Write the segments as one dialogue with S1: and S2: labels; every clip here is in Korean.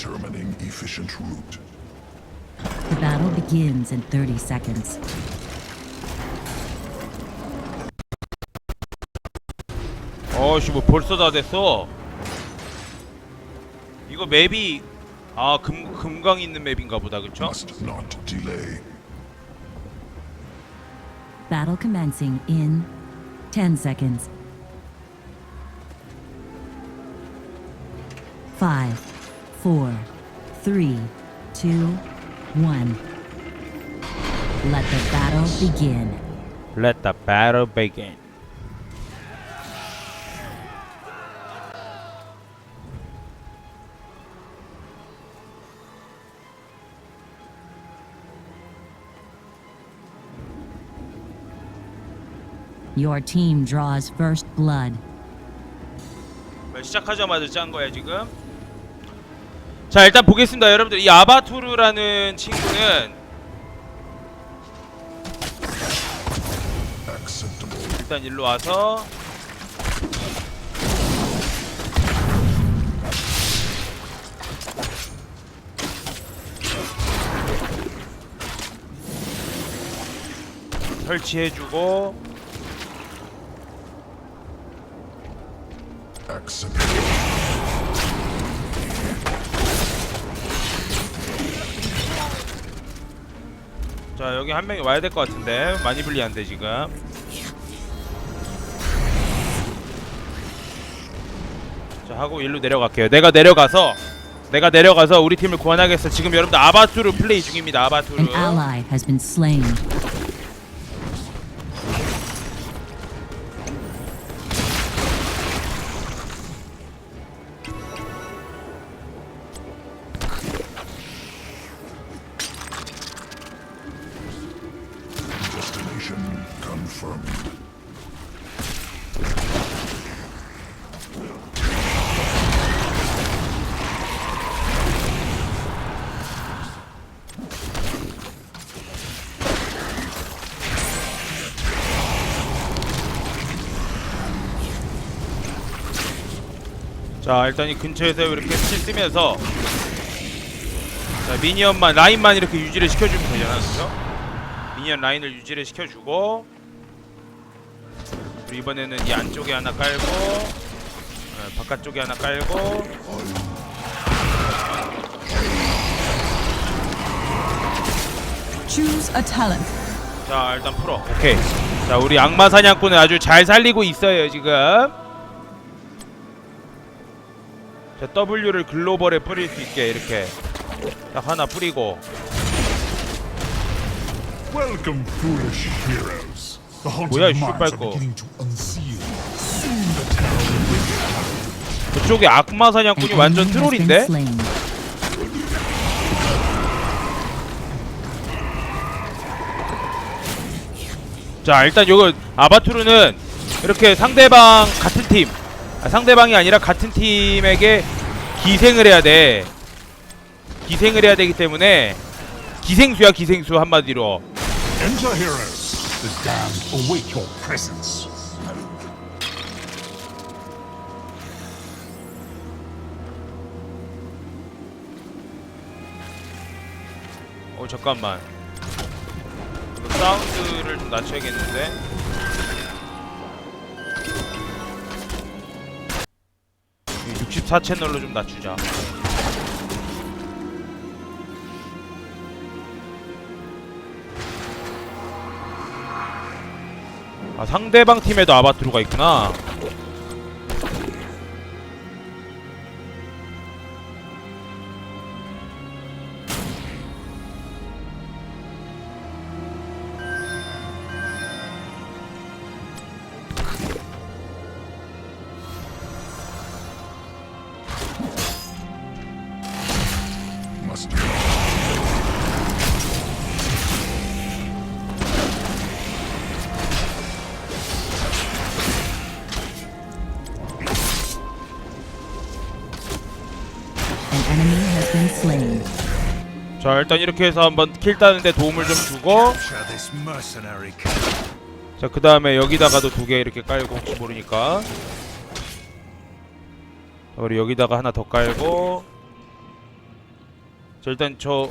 S1: Determining efficient route.
S2: The battle begins in 30 seconds.
S3: 어씨 뭐 벌써 다 됐어 이거 맵이 아 금, 금강 있는 맵인가 보다 그쵸?
S1: Must not delay.
S2: Battle commencing in 10 seconds. 5, 4, 3, 2, 1. Let the battle begin.
S3: Let the battle begin
S2: Your team draws first blood.
S3: 뭐 시작하자마자 짠 거야 지금 자 일단 보겠습니다 여러분들 이 아바투르라는 친구는. 일단 일로 와서 설치해주고 자 여기 한 명이 와야 될 것 같은데. 많이 불리한데 지금. 자 하고 일로 내려갈게요. 내가 내려가서 내가 내려가서 우리 팀을 구원하겠어. 지금 여러분들 아바투르 플레이 중입니다. 아바투르 자 일단 이 근처에서 이렇게 스킬 쓰면서 자 미니언만 라인만 이렇게 유지를 시켜주면 되잖아 그죠? 미니언 라인을 유지를 시켜주고 그리고 이번에는 이 안쪽에 하나 깔고 어, 바깥쪽에 하나 깔고
S4: Choose a talent.
S3: 자 일단 풀어 오케이 자 우리 악마 사냥꾼을 아주 잘 살리고 있어요 지금 W를 글로벌에 뿌릴 수 있게 이렇게 딱 하나 뿌리고
S1: Welcome, foolish heroes. The haunted
S3: 뭐야, 이
S1: mines
S3: 씨발
S1: are
S3: 거.
S1: beginning to unseal. Soon the tower will wake
S3: 그쪽에 악마 사냥꾼이 완전 트롤인데. 자 일단 요거 아바투르는 이렇게 상대방 같은 팀 아, 상대방이 아니라 같은 팀에게 기생을 해야 돼. 기생을 해야 되기 때문에 기생수야 기생수 한마디로. 어 잠깐만. 이거 사운드를 좀 낮춰야겠는데 64채널로 좀 낮추자. 아 상대방 팀에도 아바투르가 있구나 자 일단 이렇게 해서 한번 킬 따는데 도움을 좀 주고 자 그 다음에 여기다가도 두 개 이렇게 깔고 혹시 모르니까 자, 우리 여기다가 하나 더 깔고 자 일단 저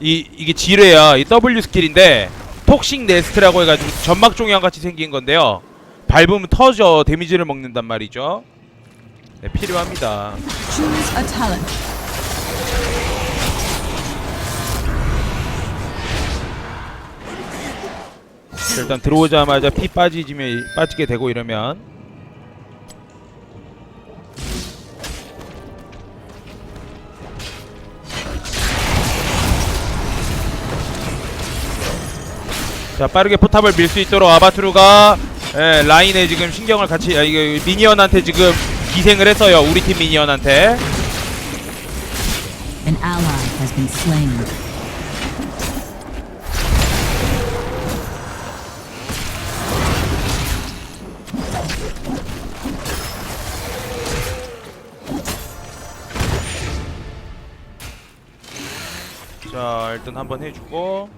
S3: 이 이게 지뢰야 이 W 스킬인데 톡식 네스트라고 해가지고 점막 종양 같이 생긴 건데요. 밟으면 터져 데미지를 먹는단 말이죠. 네, 필요합니다. 일단 들어오자마자 피 빠지지면 빠지게 되고 이러면 자 빠르게 포탑을 밀 수 있도록 아바투르가 예, 라인에 지금 신경을 같이 아, 이거 미니언한테 지금 기생을 했어요 우리 팀 미니언한테
S2: An ally has been slain.
S3: 자 일단 한번 해주고.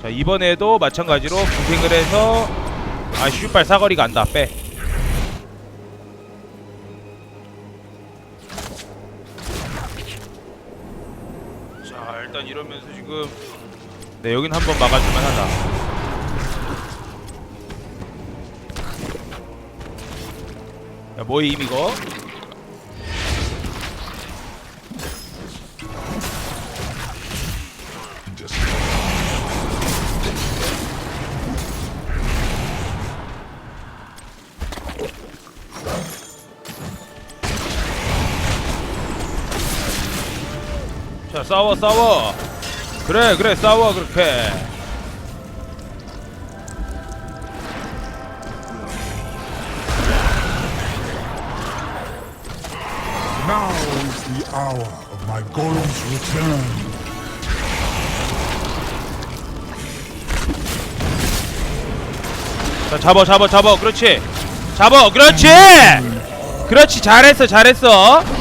S3: 자 이번에도 마찬가지로 기생을 해서 아 슈발 사거리가 안다. 빼. 자 일단 이러면서 지금 네 여긴 한번 막아줄만 하다. 야 뭐임 이거 싸워 싸워. 그래 그래 싸워 그렇게.
S1: Now is the hour of my golem's return.
S3: 자 잡어 잡어 잡어 그렇지. 잡어 그렇지. 그렇지. 잘했어 잘했어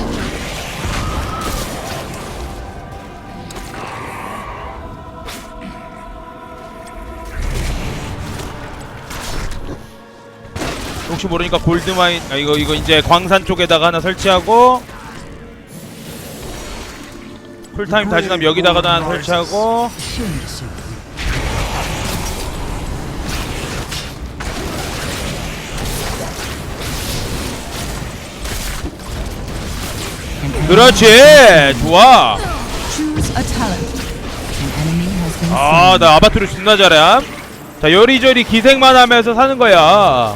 S3: 혹시 모르니까 골드마인 아 이거 이거 이제 광산 쪽에다가 하나 설치하고 쿨타임 다시 나면 여기다가 하나 설치하고 그렇지 좋아 아. 나 아바투르 존나 잘함. 자, 요리조리 기생만 하면서 사는 거야.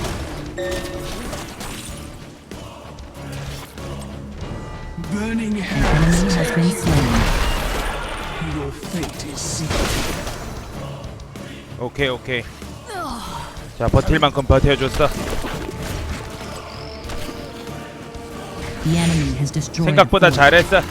S5: Burning
S2: An
S5: hell,
S2: enemy has been slain.
S5: your fate is sealed.
S3: 오케이, 오케이. 자, 버틸 만큼 버텨줬어.
S2: The enemy has destroyed. a
S3: 생각보다
S2: fort.
S3: 잘했어.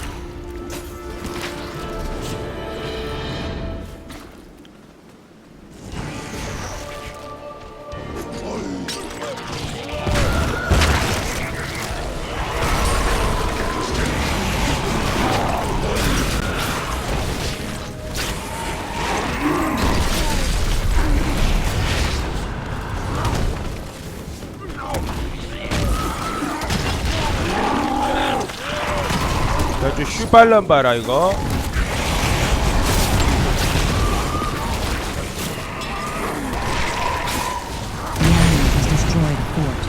S3: 슈발런 봐라 이거.
S2: The enemy has destroyed a fort.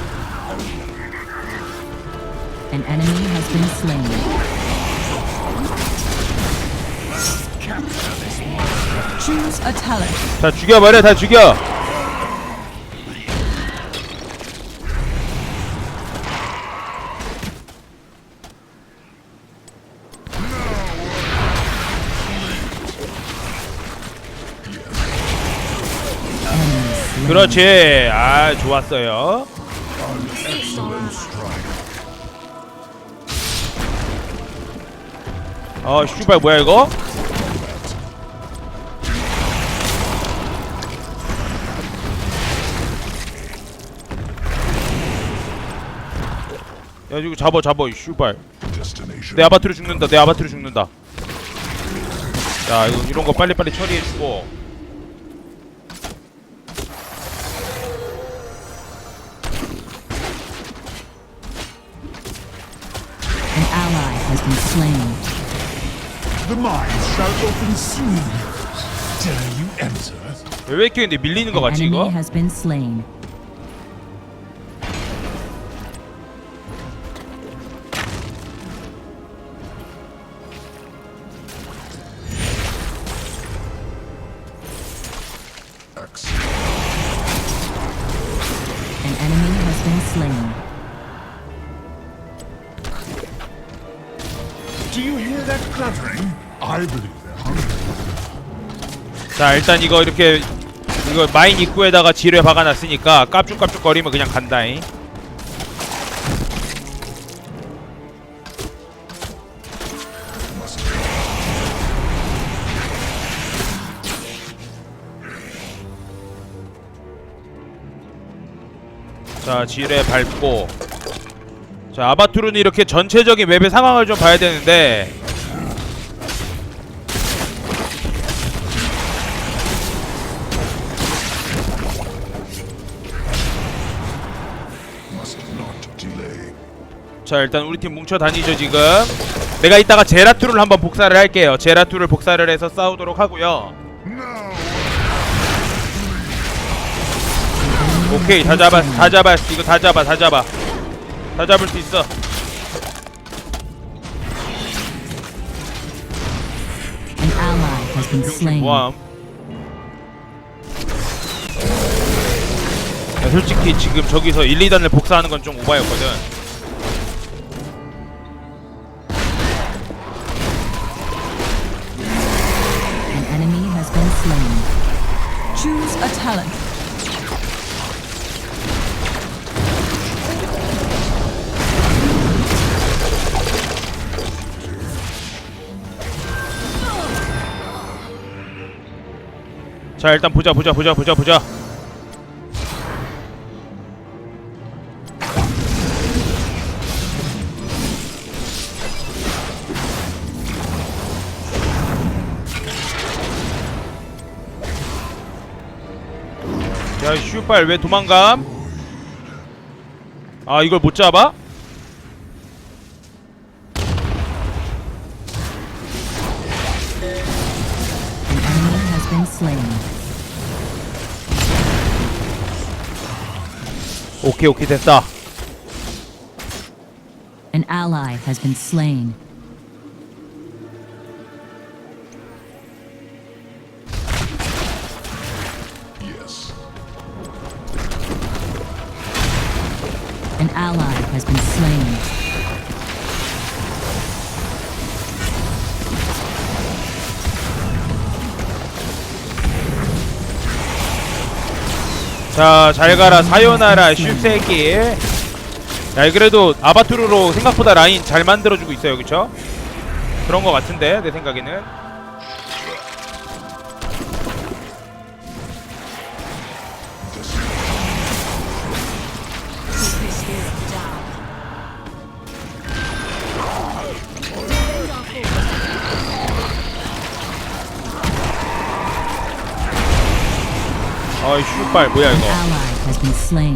S2: An enemy has been slain.
S4: Choose a talent.
S3: 다 죽여버려, 다 죽여. 그렇지. 아 좋았어요. 어 슈발 뭐야 이거? 야 이거 잡아 잡아 이 슈발. 내 아바트로 죽는다 내 아바트로 죽는다. 자 이거 이런 거 빨리빨리 처리해 주고
S2: slain.
S1: The mines shall open soon. Dare you enter?
S3: 왜 이렇게 근데 밀리는 거
S2: An
S3: 같지
S2: enemy
S3: 이거?
S2: has been slain.
S3: 자 일단 이거 이렇게 이거 마인 입구에다가 지뢰 박아놨으니까 깝죽깝죽 거리면 그냥 간다잉. 자 지뢰 밟고. 자 아바투르는 이렇게 전체적인 맵의 상황을 좀 봐야 되는데 자 일단 우리 팀 뭉쳐 다니죠 지금. 내가 이따가 제라투를 한번 복사를 할게요. 제라투를 복사를 해서 싸우도록 하고요. 오케이 다 잡았 다 잡았 이거 다 잡아 다 잡아. 다 잡을 수 있어. 모함. 야, 솔직히 지금 저기서 1, 2단을 복사하는 건 좀 오바였거든 자 일단 보자 보자 보자 보자 보자 야 슈발 왜 도망감? 아 이걸 못 잡아? 오케이 오케이 됐다
S2: An ally has been slain.
S1: yes.
S2: An ally
S3: 자, 잘 가라. 사요나라 슈새끼. 야, 그래도 아바투르로 생각보다 라인 잘 만들어주고 있어요, 그쵸? 그런 거 같은데, 내 생각에는. 어이, 슈발, 뭐야, 이거.
S2: ally has been slain.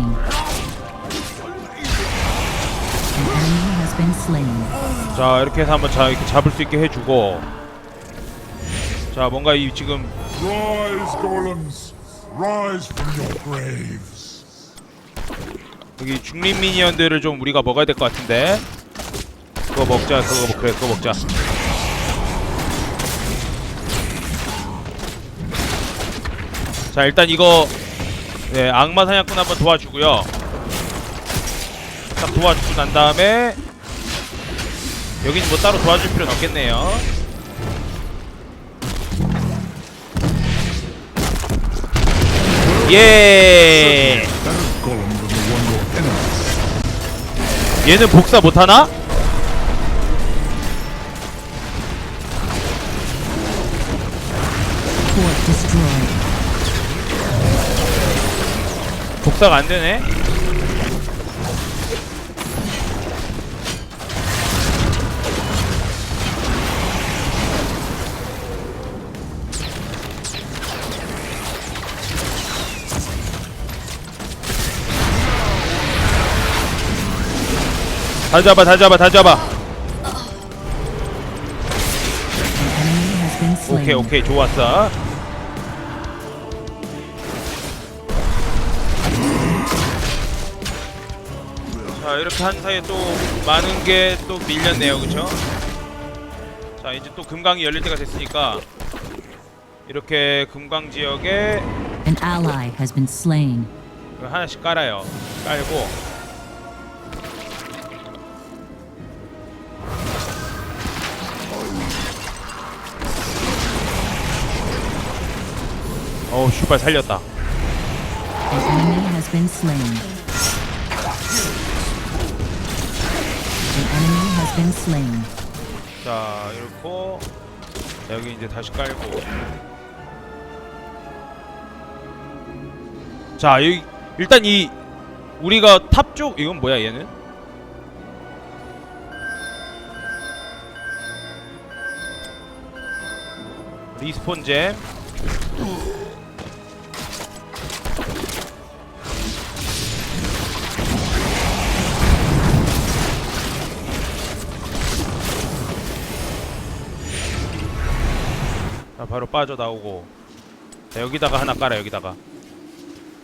S2: An enemy has been slain.
S3: 자, 이렇게 해서 한번 자, 이렇게 잡을 수 있게 해주고. 자, 뭔가 이 지금
S1: Rise, golems. Rise from your graves.
S3: 여기 중립 미니언들을 좀 우리가 먹어야 될 것 같은데 그거 먹자 그거 먹 그래 그거 먹자 자 일단 이거 네 악마 사냥꾼 한번 도와주고요 딱 도와주고 난 다음에 여기는 뭐 따로 도와줄 필요는 없겠네요 예. 얘는 복사 못하나? 복사가 안 되네. 다 잡아, 다 잡아, 다 잡아. 오케이, 오케이, 좋았어. 이렇게 한 사이에 또 많은 게 또 밀렸네요, 그쵸? 자, 이제 또 금강이 열릴 때가 됐으니까 이렇게 금강 지역에
S2: An ally has been slain.
S3: 하나씩 깔아요. 깔고 어우 슈발 살렸다.
S2: An enemy has been slain. Been.
S3: 자 이렇고 여기 이제 다시 깔고. 자 여기 일단 이 우리가 탑 쪽 이건 뭐야 얘는? 리스폰 잼 자, 바로 빠져나오고 자, 여기다가 하나 깔아 여기다가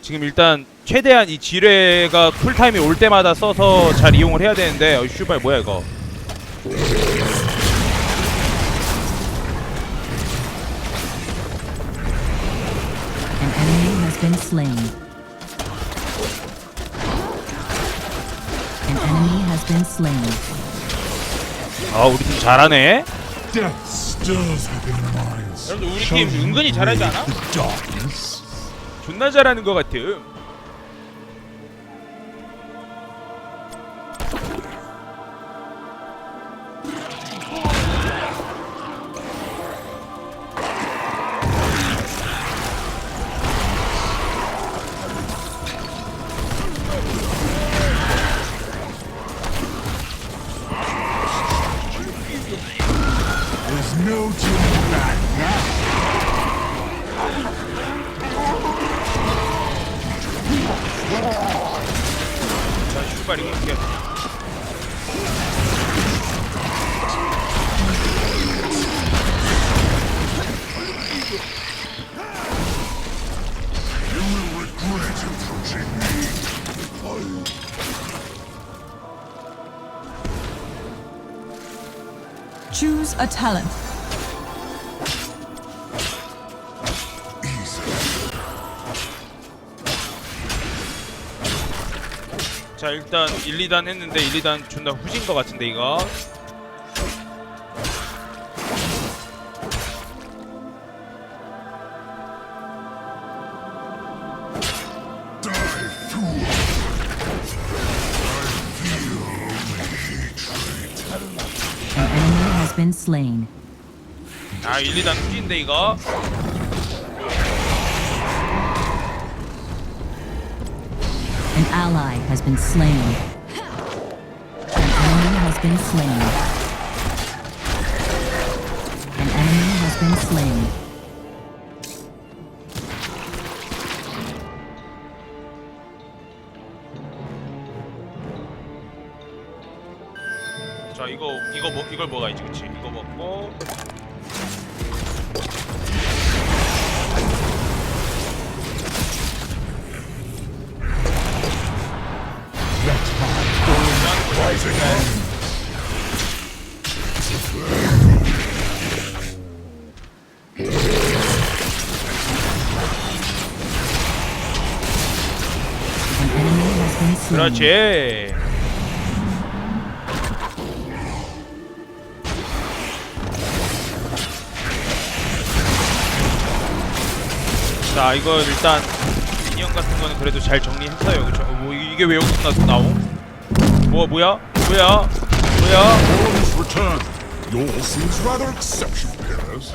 S3: 지금 일단 최대한 이 지뢰가 쿨타임이 올 때마다 써서 잘 이용을 해야 되는데 어 슈발 뭐야 이거
S2: An enemy has been slain. An enemy has been slain.
S3: 아 우리 팀 잘하네
S1: Death stirs within the minds.
S3: 여러분들 우리
S1: you
S3: 은근히 잘하지 않아? 존나 잘하는 것 같음 자 슈발 이거 어떻게 하지?
S1: You will regret approaching me.
S4: Choose a talent.
S3: 자 일단 1, 2단 했는데 1, 2단 존나 후진 것 같은데 이거. 아 1, 2단 후진인데 이거
S2: ally has been slain. An enemy has been slain. An enemy has been slain.
S3: 자 이거 이거 뭐 이걸 먹어야지 그치 이거 먹고 그렇지 자 이거 일단 같은 거는 그래도 잘 정리했어요 그쵸? 어, 뭐 이- 이게 왜 여기서 나, 나옴? 뭐 뭐야? 뭐야? 뭐야?
S1: Heroes.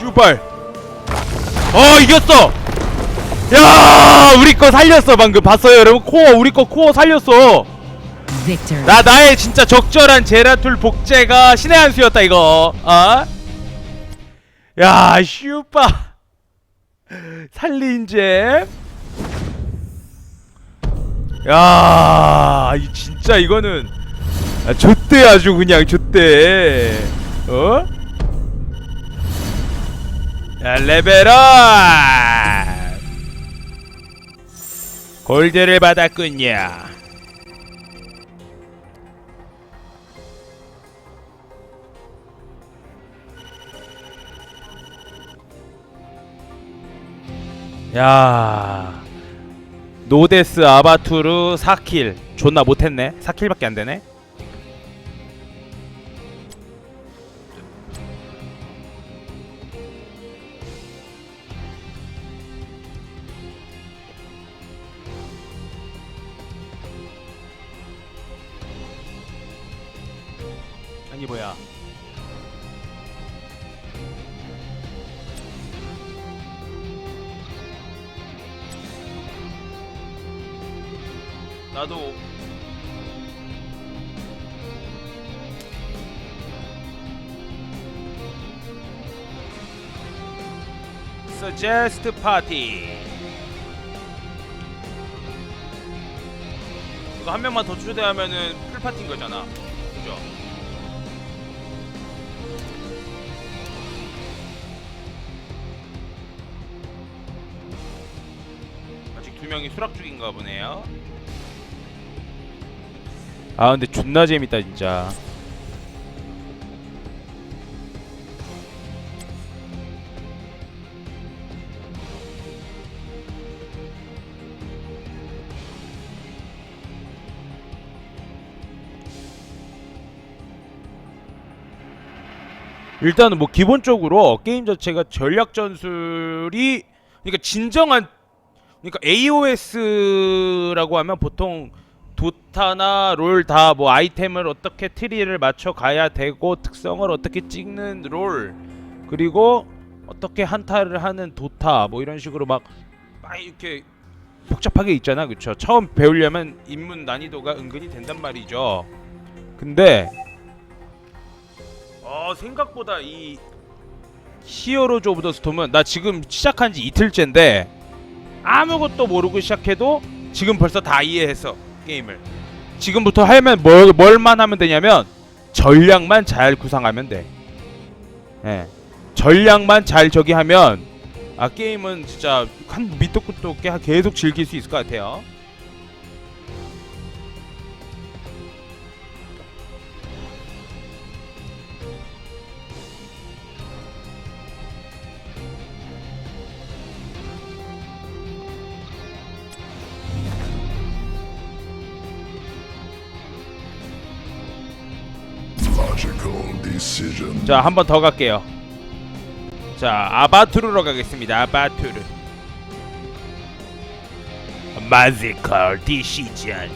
S3: 슈발. 어 이겼어. 야 우리 거 살렸어 방금. 봤어요 여러분? 코어 우리 거 코어 살렸어. 나 나의 진짜 적절한 제라툴 복제가 신의 한 수였다 이거. 어? 야 슈빠 살린 잼. 야 이- 진짜 이거는. 아, 좆대 아주 그냥 좆대. 어? 야 레벨업! 골드를 받았군요. 야 노데스 아바투르 4킬 존나 못했네. 4킬밖에 안되네 나도. Suggest party. 이거 한 명만 더 초대하면은 풀 파티인 거잖아. 그죠? 아직 두 명이 수락 중인가 보네요 아 근데 존나 재밌다 진짜. 일단은 뭐 기본적으로 게임 자체가 전략 전술이 그러니까 진정한 그러니까 AOS라고 하면 보통 도타나 롤 다 뭐 아이템을 어떻게 트리를 맞춰 가야 되고 특성을 어떻게 찍는 롤 그리고 어떻게 한타를 하는 도타 뭐 이런 식으로 막, 막 이렇게 복잡하게 있잖아 그쵸? 처음 배우려면 입문 난이도가 은근히 된단 말이죠. 근데 어 생각보다 이 히어로즈 오브 더 스톰은 나 지금 시작한 지 이틀째인데 아무것도 모르고 시작해도 지금 벌써 다 이해했어 게임을. 지금부터 하면 뭘, 뭘만 하면 되냐면 전략만 잘 구상하면 돼. 예. 전략만 잘 저기 하면 아 게임은 진짜 한 밑도 끝도 없게 계속 즐길 수 있을 것 같아요 자 한 번 더 갈게요. 자 아바투르로 가겠습니다. 아바투르. 마지컬 디시전